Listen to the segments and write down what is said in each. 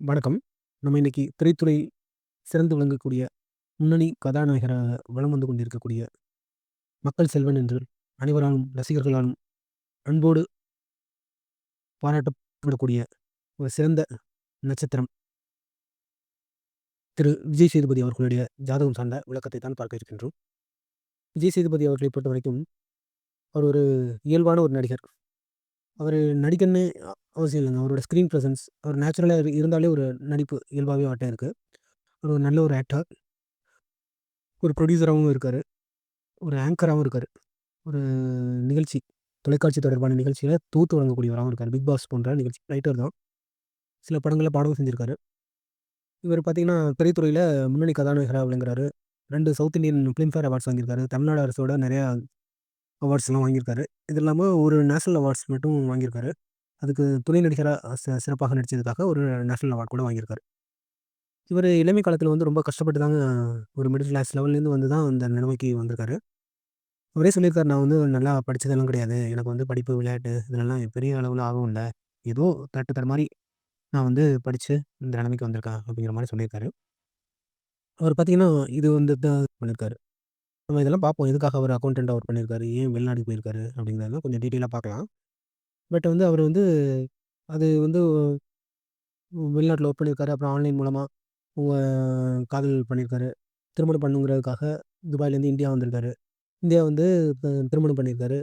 வணக்கம். நம்ம இன்னைக்கு திரைத்துறை சிறந்து விளங்கக்கூடிய முன்னணி கதாநாயகராக வலம் வந்து கொண்டிருக்கக்கூடிய மக்கள் செல்வன் என்று அனைவராலும் ரசிகர்களாலும் அன்போடு பாராட்டப்படக்கூடிய ஒரு சிறந்த நட்சத்திரம் திரு விஜய் சேதுபதி அவர்களுடைய ஜாதகம் சார்ந்த விளக்கத்தை தான் பார்க்க இருக்கின்றோம். விஜய் சேதுபதி அவர்களை பொறுத்தவரைக்கும் அவர் ஒரு இயல்பான ஒரு நடிகர். அவர் நடிக்கணும்னு அவசியம் இல்லைங்க. அவரோட ஸ்க்ரீன் ப்ரெசன்ஸ் அவர் நேச்சுரலா இரு இருந்தாலே ஒரு நடிப்பு இயல்பாவே அவர்ட்ட இருக்கு. அவர் ஒரு நல்ல ஒரு ஆக்டர். ஒரு ப்ரொடியூசராவும் இருக்காரு. ஒரு ஆங்கராவும் இருக்காரு. ஒரு நிகழ்ச்சி தொலைக்காட்சி தொடர்பான நிகழ்ச்சியில தூத்து வழங்கக்கூடியவராவும் இருக்காரு. பிக் பாஸ் போன்ற நிகழ்ச்சி ரைட்டர் தான். சில படங்கள்ல பாடவும் செஞ்சிருக்காரு. இவர் பார்த்தீங்கன்னா, திரைத்துறையில முன்னணி கதாநாயகரா விளங்குறாரு. 2 சவுத் இண்டியன் ஃபிலிம்ஃபேர் அவார்ட்ஸ் வாங்கியிருக்காரு. தமிழ்நாடு அரசோட நெறையா அவார்ட்ஸ்லாம் வாங்கியிருக்காரு. இது இல்லாமல் ஒரு நேஷனல் அவார்ட்ஸ் மட்டும் வாங்கியிருக்காரு. அதுக்கு துணை நடிகராக ச சிறப்பாக நடித்ததுக்காக ஒரு நேஷ்னல் அவார்ட் கூட வாங்கியிருக்காரு. இவர் இளமை காலத்தில் வந்து ரொம்ப கஷ்டப்பட்டு தாங்க ஒரு மிடில் கிளாஸ் லெவல்லேருந்து வந்து தான் அந்த நிலைமைக்கு வந்திருக்காரு. அவரே சொல்லியிருக்காரு, "நான் வந்து நல்லா படித்ததெல்லாம் கிடையாது. எனக்கு வந்து படிப்பு, விளையாட்டு இதெல்லாம் பெரிய அளவில் ஆகும் இல்லை ஏதோ தட்டு மாதிரி நான் வந்து படித்து இந்த நிலைமைக்கு வந்திருக்கேன்." அப்படிங்கிற மாதிரி சொல்லியிருக்காரு. அவர் பார்த்தீங்கன்னா, இது வந்து தான் பண்ணியிருக்காரு. நம்ம இதெல்லாம் பார்ப்போம். எதுக்காக அவர் அக்கவுண்டன்ட்டா ஒர்க் பண்ணியிருக்காரு? ஏன் வெளிநாட்டுக்கு போயிருக்காரு? அப்படிங்கிறதெல்லாம் கொஞ்சம் டீட்டெயிலா பார்க்கலாம். பட் வந்து அவர் வந்து அது வந்து வெளிநாட்டில் ஒர்க் பண்ணியிருக்காரு. அப்புறம் ஆன்லைன் மூலமா உங்கள் காதல் பண்ணியிருக்காரு. திருமணம் பண்ணுங்கிறதுக்காக துபாய்லேருந்து இந்தியா வந்திருக்காரு. இந்தியா வந்து திருமணம் பண்ணியிருக்காரு.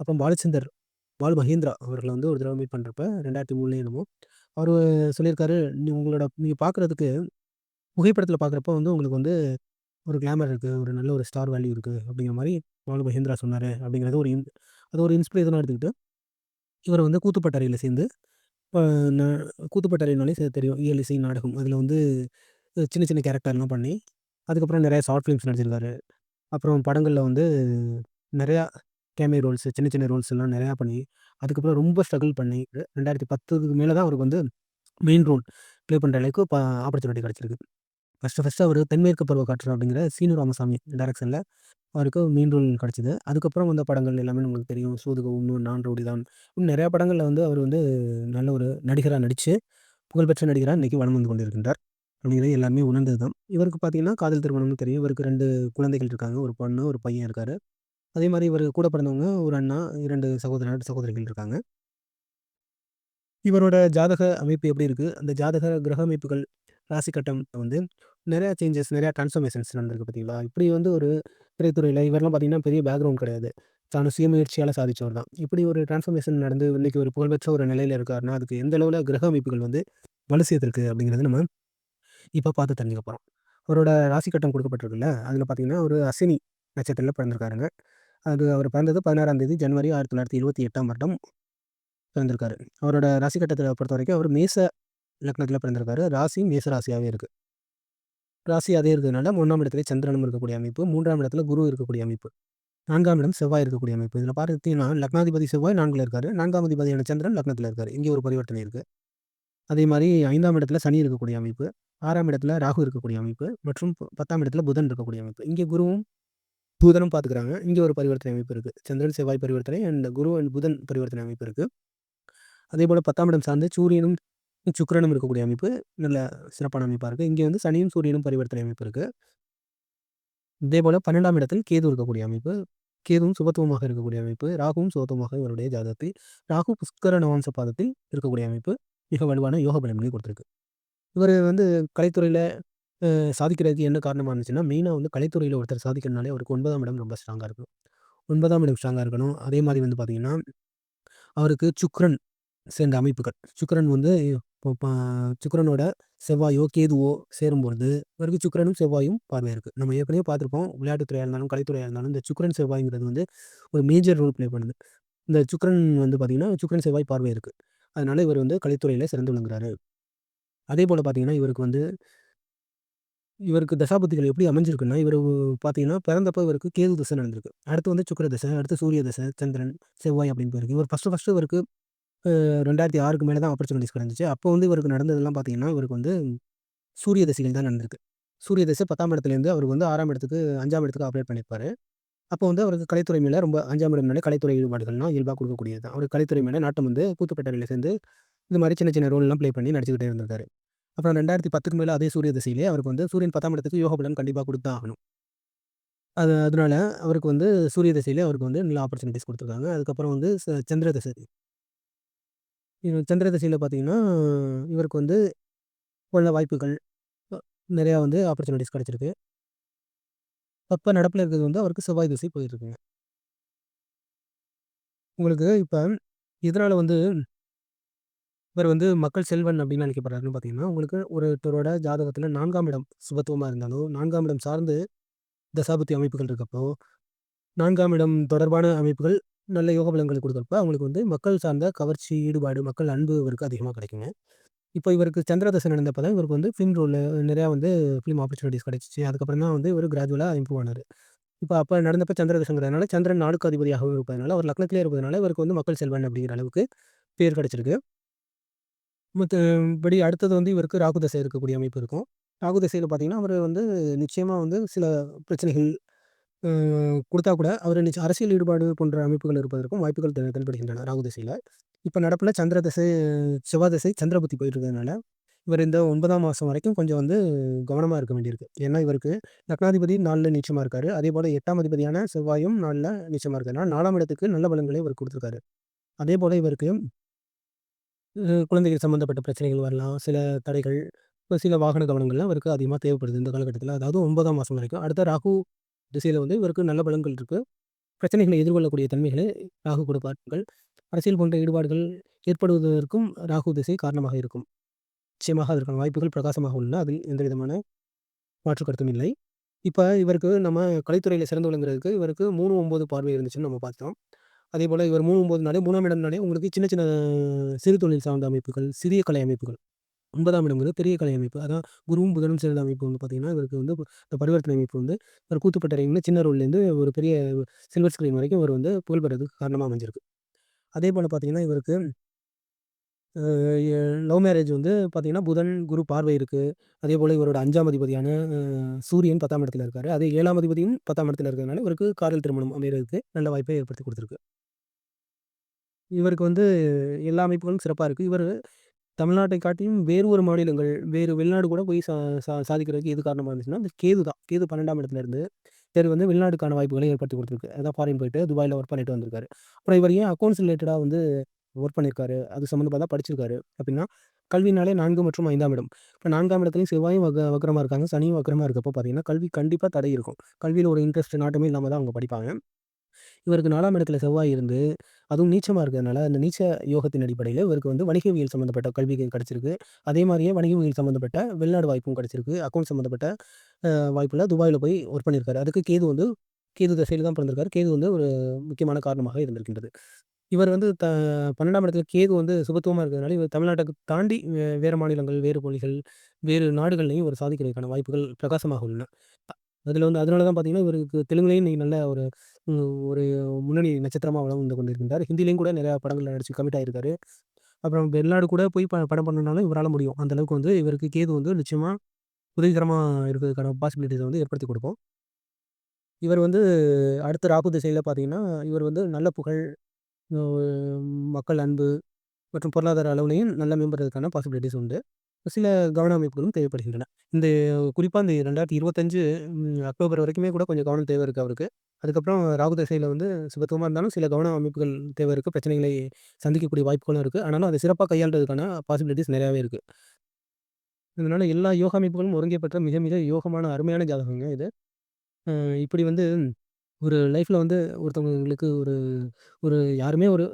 அப்புறம் பாலச்சந்தர் பாலு மகேந்திரா அவர்கள வந்து ஒரு தடவ மீட் பண்றப்ப 2003லயோ என்னமோ அவரு சொல்லியிருக்காரு, "நீ உங்களோட நீங்க பார்க்குறதுக்கு புகைப்படத்தில பார்க்குறப்போ வந்து உங்களுக்கு வந்து ஒரு கிளாமர் இருக்குது ஒரு நல்ல ஒரு ஸ்டார் வேல்யூ இருக்குது அப்படிங்கிற மாதிரி பாலு மகேந்திரா சொன்னார் அப்படிங்கிறது ஒரு இன் அது ஒரு இன்ஸ்பிரேஷனாக எடுத்துக்கிட்டு, இவர் வந்து கூத்துப்பட்டறையில் சேர்ந்து இப்போ ந தெரியும். இயல், இசை, நாடகம். அதில் வந்து சின்ன சின்ன கேரக்டர்லாம் பண்ணி, அதுக்கப்புறம் நிறையா ஷார்ட் ஃபிலிம்ஸ் நடிச்சிருக்காரு. அப்புறம் படங்களில் வந்து நிறையா கேமியோ ரோல்ஸ் சின்ன சின்ன ரோல்ஸ் எல்லாம் நிறையா பண்ணி, அதுக்கப்புறம் ரொம்ப ஸ்ட்ரகிள் பண்ணி ரெண்டாயிரத்தி பத்துக்கு மேலே தான் அவருக்கு வந்து மெயின் ரோல் ப்ளே பண்ணுற அளவுக்கு ஆப்பர்ச்சுனிட்டி கிடச்சிருக்கு ஃபஸ்ட்டு ஃபஸ்ட்டு அவர் தென்மேற்கு பருவ காற்று அப்படிங்கிற சீனு ராமசாமி டைரக்ஷன்ல அவருக்கு மெயின் ரோல் கிடச்சிது அதுக்கப்புறம் வந்த படங்கள் எல்லாமே நமக்கு தெரியும். சூதுகவும், நான் ரவுடிதான் இன்னும் நிறையா படங்களில் வந்து அவர் வந்து நல்ல ஒரு நடிகராக நடித்து புகழ்பெற்ற நடிகராக இன்றைக்கி வளம் வந்து கொண்டிருக்கின்றார். அப்படிங்கிறது எல்லாருமே உணர்ந்தது தான். இவருக்கு பார்த்தீங்கன்னா, காதல் திருமணம்னு தெரியும். இவருக்கு ரெண்டு குழந்தைகள் இருக்காங்க. ஒரு பொண்ணு, ஒரு பையன் இருக்கார் அதே மாதிரி இவர் கூட பிறந்தவங்க ஒரு அண்ணா, இரண்டு சகோதரர், சகோதரிகள் இருக்காங்க. இவரோட ஜாதக அமைப்பு எப்படி இருக்குது அந்த ஜாதக கிரக அமைப்புகள், ராசி கட்டம் வந்து நிறையா சேஞ்சஸ், நிறையா டிரான்ஸ்ஃபர்மேஷன்ஸ் நடந்திருக்கு பார்த்தீங்களா? இப்படி வந்து ஒரு திரைத்துறையில் இவர்லாம் பார்த்தீங்கன்னா, பெரிய பேக்ரவுண்ட் கிடையாது. தான் சுயமுயற்சியால் சாதிச்சவர் தான். இப்படி ஒரு டிரான்ஸ்ஃபர்மேஷன் நடந்து இன்னைக்கு ஒரு புகழ்பெற்ற ஒரு நிலையில் இருக்காருன்னா, அதுக்கு எந்த அளவில் கிரக அமைப்புகள் வந்து வலு சேர்த்திருக்கு அப்படிங்கிறது நம்ம இப்போ பார்த்து தெரிஞ்சுக்க போகிறோம் அவரோட ராசி கட்டம் கொடுக்கப்பட்டிருக்குல்ல, அதில் பார்த்தீங்கன்னா, ஒரு அசினி நட்சத்திரத்தில் பிறந்திருக்காருங்க. அது அவர் பிறந்தது 16ஆம் தேதி ஜனவரி 1978ஆம் வருடம் பிறந்திருக்காரு. அவரோட ராசி கட்டத்தை பொறுத்த வரைக்கும் அவர் மேச லக்னத்தில் பிறந்திருக்காரு. ராசி மேச இருக்குது ராசி அதே இருக்கிறதுனால ஒன்றாம் இடத்துல சந்திரனும் இருக்கக்கூடிய அமைப்பு, மூன்றாம் இடத்துல குரு இருக்கக்கூடிய அமைப்பு, நான்காம் இடம் செவ்வாய் இருக்கக்கூடிய அமைப்பு. இதில் பார்த்தீங்கன்னா, லக்னாதிபதி செவ்வாய் நான்கில் இருக்காரு. நான்காம் அதிபதியான சந்திரன் லக்னத்தில் இருக்காரு. இங்கே ஒரு பரிவர்த்தனை இருக்குது அதே மாதிரி ஐந்தாம் இடத்துல சனி இருக்கக்கூடிய அமைப்பு, ஆறாம் இடத்துல ராகு இருக்கக்கூடிய அமைப்பு மற்றும் பத்தாம் இடத்துல புதன் இருக்கக்கூடிய அமைப்பு. இங்கே குருவும், புதனும் பார்த்துக்கிறாங்க. இங்கே ஒரு பரிவர்த்தனை அமைப்பு இருக்குது சந்திரன், செவ்வாய் பரிவர்த்தனை அண்ட் குரு அண்ட் புதன் பரிவர்த்தனை அமைப்பு இருக்குது அதே போல் பத்தாம் இடம் சார்ந்து சூரியனும், சுக்கிரனும் இருக்கக்கூடிய அமைப்பு நல்ல சிறப்பான அமைப்பாக இருக்குது இங்கே வந்து சனியும், சூரியனும் பரிவர்த்தனை அமைப்பு இருக்குது இதே போல் பன்னெண்டாம் இடத்தில் கேது இருக்கக்கூடிய அமைப்பு. கேதுவும் சுபத்துவமாக இருக்கக்கூடிய அமைப்பு. ராகுவும் சுபத்துவமாக இவருடைய ஜாதகத்தில் ராகு புஷ்கர நவாம்ச பாதத்தில் இருக்கக்கூடிய அமைப்பு மிக வலுவான யோக பலன்களை கொடுத்துருக்கு இவர் வந்து கலைத்துறையில் சாதிக்கிறதுக்கு என்ன காரணமாக இருந்துச்சுன்னா, மெயினாக வந்து கலைத்துறையில் ஒருத்தர் சாதிக்கிறனாலே அவருக்கு ஒன்பதாம் இடம் ரொம்ப ஸ்ட்ராங்காக இருக்கும் ஒன்பதாம் இடம் ஸ்ட்ராங்காக இருக்கணும். அதே மாதிரி வந்து பார்த்திங்கன்னா அவருக்கு சுக்ரன் சேர்ந்த அமைப்புகள். சுக்ரன் வந்து இப்போ பா சுக்கிரனோட செவ்வாயோ, கேதுவோ சேரும்பொழுது இவருக்கு சுக்கரனும் செவ்வாயும் பார்வை இருக்குது நம்ம ஏற்கனவே பார்த்துருப்போம். விளையாட்டுத்துறையாக இருந்தாலும், கலைத்துறையாக இருந்தாலும் இந்த சுக்கரன் செவ்வாய்ங்கிறது வந்து ஒரு மேஜர் ரோல் ப்ளே பண்ணுது. இந்த சுக்கரன் வந்து பார்த்திங்கன்னா சுக்கரன் செவ்வாய் பார்வை இருக்குது அதனால் இவர் வந்து கலைத்துறையில் சிறந்து விளங்குறாரு. அதேபோல பார்த்தீங்கன்னா, இவருக்கு வந்து இவருக்கு தசாபுத்திகள் எப்படி அமைஞ்சிருக்குன்னா, இவரு பார்த்தீங்கன்னா, பிறந்தப்ப இவருக்கு கேது தசை நடந்திருக்கு. அடுத்து வந்து சுக்கர தசை அடுத்து சூரிய தசை சந்திரன், செவ்வாய் அப்படின்னு போயிருக்கு. இவர் ஃபஸ்ட்டு ஃபஸ்ட்டு இவருக்கு ரெண்டாயிரத்தி ஆறுக்கு மேலே தான் ஆப்பர்ச்சுனிட்டீஸ் கிடந்துச்சு அப்போ வந்து இவருக்கு நடந்ததெல்லாம் பார்த்தீங்கன்னா, இவருக்கு வந்து சூரிய தசைகள் தான் நடந்திருக்கு. சூரிய தசை பத்தாம் இடத்துலேருந்து அவருக்கு வந்து ஆறாம் இடத்துக்கு அஞ்சாம் இடத்துக்கு ஆப்ரேட் பண்ணியிருப்பாரு. அப்போ வந்து அவருக்கு கலைத்துறை மேலே ரொம்ப அஞ்சாம் இடம் மேலே கலைத்துறை ஈடுபாடுகள்லாம் இயல்பாக கொடுக்கக்கூடியது தான். அவருக்கு கலைத்துறை மேலே நாட்டம் வந்து கூத்துப்பட்டறையில் சேர்ந்து இந்த மாதிரி சின்ன சின்ன ரோல்லாம் ப்ளே பண்ணி நடிச்சுக்கிட்டே இருந்திருக்காரு. அப்புறம் ரெண்டாயிரத்தி பத்துக்கு மேலே அதே சூரிய திசையிலே அவருக்கு வந்து சூரியன் பத்தாம் இடத்துக்கு யோக பலன் கண்டிப்பாக கொடுத்து ஆகணும் அது அதனால அவருக்கு வந்து சூரிய திசையிலே அவருக்கு வந்து நல்ல ஆப்பர்ச்சுனிட்டிஸ் கொடுத்துருக்காங்க அதுக்கப்புறம் வந்து சந்திர திசை சந்திர திசையில் பார்த்தீங்கன்னா இவருக்கு வந்து உள்ள வாய்ப்புகள் நிறையா வந்து ஆப்பர்ச்சுனிட்டிஸ் கிடச்சிருக்கு. அப்போ நடப்பில் இருக்கிறது வந்து அவருக்கு செவ்வாய் திசை போயிட்டுருக்குங்க உங்களுக்கு இப்போ இதனால் வந்து இவர் வந்து மக்கள் செல்வன் அப்படின்னு நினைக்கப்படுறாருன்னு பார்த்தீங்கன்னா உங்களுக்கு ஒருத்தரோட ஜாதகத்தில் நான்காம் இடம் சுபத்துவமாக இருந்தாலும் நான்காம் இடம் சார்ந்து தசாபுத்தி அமைப்புகள் இருக்கப்போ நான்காம் இடம் தொடர்பான அமைப்புகள் நல்ல யோக பலன்களை கொடுக்குறப்ப அவங்களுக்கு வந்து மக்கள் சார்ந்த கவர்ச்சி ஈடுபாடு மக்கள் அன்பு இவருக்கு அதிகமாக கிடைக்குங்க. இப்போ இவருக்கு சந்திரதசை நடந்தப்போ தான் இவருக்கு வந்து ஃபிலிம் ரோலில் நிறையா வந்து ஃபிலிம் ஆப்பர்ச்சுனிட்டிஸ் கிடச்சிச்சு. அதுக்கப்புறம் தான் வந்து இவர் கிராஜுவலாக இம்ப்ரூவ் ஆனார். இப்போ அப்போ நடந்தப்போ சந்திரதசங்கிறதுனால சந்திரன் நாடுக்கு அதிபதியாகவும் இருப்பதனால அவர் லக்னத்திலே இருப்பதனால இவருக்கு வந்து மக்கள் செல்வன் அப்படிங்கிற அளவுக்கு பேர் கிடச்சிருக்கு. மற்றபடி அடுத்தது வந்து இவருக்கு ராகு தசை இருக்கக்கூடிய அமைப்பு இருக்கும். ராகு தசையில் பார்த்தீங்கன்னா அவர் வந்து நிச்சயமாக வந்து சில பிரச்சனைகள் கொடுத்தா கூட அவர் நிச்சயம் அரசியல் ஈடுபாடு போன்ற அமைப்புகள் இருப்பதற்கும் வாய்ப்புகள் தென்படுகின்றன ராகு திசையில். இப்போ நடப்பில் சந்திர திசை செவ்வாய் திசை சந்திரபுத்தி போயிட்டு இருக்கிறதுனால இவர் இந்த ஒன்பதாம் மாதம் வரைக்கும் கொஞ்சம் வந்து கவனமாக இருக்க வேண்டியிருக்கு. ஏன்னா இவருக்கு லக்னாதிபதி நாளில் நிச்சயமாக இருக்கார். அதே போல் எட்டாம் அதிபதியான செவ்வாயும் நாளில் நிச்சயமாக இருக்காரு. நாலாம் இடத்துக்கு நல்ல பலன்களை இவர் கொடுத்துருக்காரு. அதே போல் இவருக்கு குழந்தைகள் சம்மந்தப்பட்ட பிரச்சனைகள் வரலாம். சில தடைகள் இப்போ சில வாகன கவனங்கள்லாம் அவருக்கு அதிகமாக தேவைப்படுது இந்த காலகட்டத்தில். அதாவது ஒன்பதாம் மாதம் வரைக்கும். அடுத்த ராகு திசையில் வந்து இவருக்கு நல்ல பலன்கள் இருக்குது பிரச்சனைகளை எதிர்கொள்ளக்கூடிய தன்மைகளை ராகு கொடுப்பார்கள் அரசியல் போன்ற ஈடுபாடுகள் ஏற்படுவதற்கும் ராகு திசை காரணமாக இருக்கும். நிச்சயமாக அதற்கான வாய்ப்புகள் பிரகாசமாக உள்ளன அதில் எந்த விதமான மாற்று கருத்தும் இல்லை. இப்போ இவருக்கு நம்ம கலைத்துறையில் சிறந்து விளங்குறதுக்கு இவருக்கு மூணு ஒம்பது பார்வை இருந்துச்சுன்னு நம்ம பார்த்தோம். அதே போல் இவர் மூணு ஒம்பது நாளே மூணாம் இடம்னாலே உங்களுக்கு சின்ன சின்ன சிறு தொழில் சார்ந்த அமைப்புகள் சிறிய கலை அமைப்புகள் ஒன்பதாம் இடம்ங்கிறது பெரிய கலை அமைப்பு. அதான் குருவும் புதனும் சேர்ந்த அமைப்பு வந்து பார்த்திங்கன்னா இவருக்கு வந்து இந்த பரிவர்த்தனை அமைப்பு வந்து ஒரு கூத்துப்பட்டறைன்னு சின்ன ரோல்லேருந்து ஒரு பெரிய சில்வர் ஸ்க்ரீன் வரைக்கும் அவர் வந்து புகழ்பெறதுக்கு காரணமாக அமைஞ்சிருக்கு. அதே போல் பார்த்திங்கன்னா இவருக்கு லவ் மேரேஜ் வந்து பார்த்திங்கன்னா புதன் குரு பார்வை இருக்குது அதே போல் இவரோட அஞ்சாம் அதிபதியான சூரியன் பத்தாம் இடத்துல இருக்கார். அதே ஏழாம் அதிபதியும் பத்தாம் இடத்துல இருக்கிறதுனால இவருக்கு காதல் திருமணம் அமைகிறதுக்கு நல்ல வாய்ப்பை ஏற்படுத்தி கொடுத்துருக்கு. இவருக்கு வந்து எல்லா அமைப்புகளும் சிறப்பாக இருக்குது இவர் தமிழ்நாட்டை காட்டியும் வேறு ஒரு மாநிலங்கள் வேறு வெளிநாடு கூட போய் சா சா சாதிக்கிறதுக்கு எது காரணமாக இருந்துச்சுன்னா அந்த கேது தான். கேது பன்னெண்டாம் இடத்துல இருந்து சரி வந்து வெளிநாட்டுக்கான வாய்ப்புகளை ஏற்படுத்தி கொடுத்துருக்கு. அதான் ஃபாரின் போயிட்டு துபாயில் ஒர்க் பண்ணிட்டு வந்திருக்காரு. அப்புறம் இவர் ஏன் அக்கௌண்ட்ஸ் ரிலேட்டடாக வந்து ஒர்க் பண்ணியிருக்காரு? அது சம்மந்தமாக தான் படிச்சிருக்காரு அப்படின்னா கல்வினாலே நான்கு மற்றும் ஐந்தாம் இடம். இப்போ நான்காம் இடத்துலையும் செவ்வாயும் வக வக்கரமாக இருக்காங்க. சனியும் வக்கரமாக இருக்கப்போ பார்த்தீங்கன்னா கல்வி கண்டிப்பாக தடை இருக்கும் கல்வியில் ஒரு இன்ட்ரெஸ்ட் நாட்டமே இல்லாமல் தான் அவங்க படிப்பாங்க. இவருக்கு நாலாம் இடத்துல செவ்வாய் இருந்து அதுவும் நீச்சமாக இருக்கிறதுனால அந்த நீச்ச யோகத்தின் அடிப்படையில் இவருக்கு வந்து வணிகவியல் சம்மந்தப்பட்ட கல்வி கிடச்சிருக்கு. அதே மாதிரியே வணிகவியல் சம்மந்தப்பட்ட வெளிநாடு வாய்ப்பும் கிடச்சிருக்கு. அக்கௌண்ட் சம்மந்தப்பட்ட வாய்ப்பில் துபாயில் போய் ஒர்க் பண்ணியிருக்காரு. அதுக்கு கேது வந்து கேது தசையில் தான் பிறந்திருக்காரு. கேது வந்து ஒரு முக்கியமான காரணமாக இருந்திருக்கின்றது. இவர் வந்து த பன்னெண்டாம் இடத்துல கேது வந்து சுபத்துவமாக இருக்கிறதுனால இவர் தமிழ்நாட்டுக்கு தாண்டி வேறு மாநிலங்கள் வேறு மொழிகள் வேறு நாடுகள்லையும் ஒரு சாதிக்கிறதுக்கான வாய்ப்புகள் பிரகாசமாக உள்ளன. அதில் வந்து அதனால தான் பார்த்தீங்கன்னா இவருக்கு தெலுங்குலேயும் இன்றைக்கி நல்ல ஒரு ஒரு முன்னணி நட்சத்திரமாக வளர்ந்து கொண்டிருக்கின்றார். ஹிந்திலையும் கூட நிறையா படங்களில் நடிச்சு கமிட் ஆகிருக்காரு அப்புறம் வெளிநாடு கூட போய் ப படம் பண்ணனாலும் இவரால் முடியும். அந்த அளவுக்கு வந்து இவருக்கு கேது வந்து நிச்சயமாக உதவிகரமாக இருக்கிறதுக்கான பாசிபிலிட்டிஸை வந்து ஏற்படுத்தி கொடுக்கும். இவர் வந்து அடுத்த ராகு திசையில் பார்த்தீங்கன்னா இவர் வந்து நல்ல புகழ் மக்கள் அன்பு மற்றும் பொருளாதார அளவுலையும் நல்லா மேம்படுறதுக்கான பாசிபிலிட்டிஸ் உண்டு. சில கவன அமைப்புகளும் தேவைப்படுகின்றன. இந்த குறிப்பாக இந்த ரெண்டாயிரத்தி இருபத்தஞ்சு அக்டோபர் வரைக்குமே கூட கொஞ்சம் கவனம் தேவை இருக்குது அவருக்கு. அதுக்கப்புறம் ராகு தசையில் வந்து சுபத்துவமாக இருந்தாலும் சில கவன அமைப்புகள் தேவை இருக்குது பிரச்சனைகளை சந்திக்கக்கூடிய வாய்ப்புகளும் இருக்குது ஆனாலும் அதை சிறப்பாக கையாள்றதுக்கான பாசிபிலிட்டிஸ் நிறையாவே இருக்குது இதனால் எல்லா யோகா அமைப்புகளும் ஒருங்கே மிக மிக யோகமான அருமையான ஜாதகங்க இது. இப்படி வந்து ஒரு லைஃப்பில் வந்து ஒருத்தவங்களுக்கு ஒரு ஒரு யாருமே ஒரு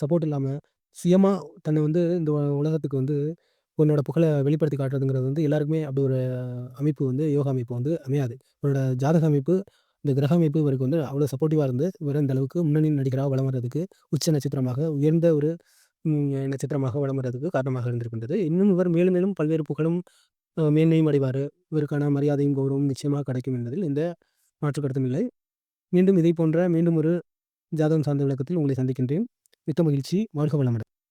சப்போர்ட் இல்லாமல் சுயமாக தன்னை வந்து இந்த உலகத்துக்கு வந்து உன்னோட புகழை வெளிப்படுத்தி காட்டுறதுங்கிறது வந்து எல்லாருக்குமே அப்படி ஒரு அமைப்பு வந்து யோகா அமைப்பு வந்து அமையாது. உன்னோட ஜாதக அமைப்பு இந்த கிரக அமைப்பு இவருக்கு வந்து அவ்வளோ சப்போர்ட்டிவாக இருந்து இவர் இந்த அளவுக்கு முன்னணி நடிகராக வளம் வர்றதுக்கு உச்ச நட்சத்திரமாக உயர்ந்த ஒரு நட்சத்திரமாக வளம் வர்றதுக்கு காரணமாக இருந்திருக்கின்றது. இன்னும் இவர் மேலும் மேலும் பல்வேறு புகழும் மேன்மையும் அடைவார். இவருக்கான மரியாதையும் கௌரவம் நிச்சயமாக கிடைக்கும் என்பதில் இந்த மாற்று கருத்தும் இல்லை. மீண்டும் இதை போன்ற மீண்டும் ஒரு ஜாதகம் சார்ந்த விளக்கத்தில் உங்களை சந்திக்கின்றேன். மித்த மகிழ்ச்சி. வாழ்க வளமுடன்.